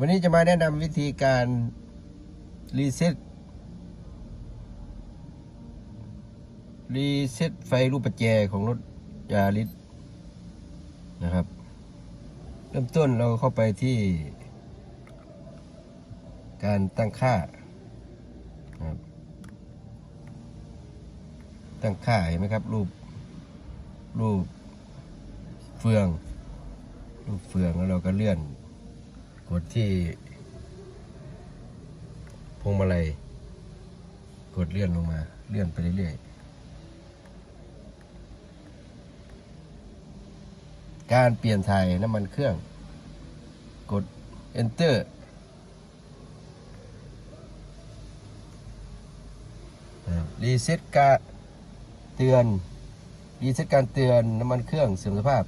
วันนี้จะมาแนะนำวิธีการรีเซ็ตรีเซ็ตไฟรูปประแจของรถยาริสนะครับ เริ่มต้นเราเข้าไปที่ การตั้งค่านะครับตั้งค่าเห็นไหมครับ รูป รูปเฟือง รูปเฟืองแล้วเราก็เลื่อน กดที่พวงมาลัยกดเลื่อนลงมา เลื่อนไปเรื่อยๆ การเปลี่ยนถ่ายน้ำมันเครื่อง กด enter รีเซ็ตการเตือน รีเซ็ตการเตือนน้ำมันเครื่องเสื่อมสภาพ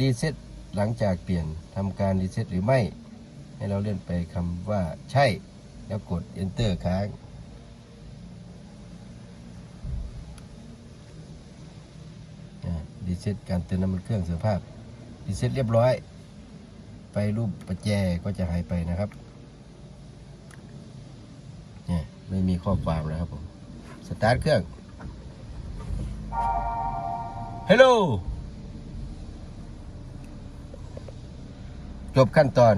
รีเซ็ตหลังจากเปลี่ยนทำการรีเซ็ตหรือไม่ ให้เราเลื่อนไปคำว่าใช่ แล้วกด enter ค้างรีเซ็ตการเตือนน้ำมันเครื่องเสื่อมสภาพรีเซ็ตเรียบร้อย ไปรูปประแจก็จะหายไปนะครับเนี่ยไม่มีข้อความแล้วครับผม สตาร์ทเครื่อง ฮัลโหลจบขั้นตอน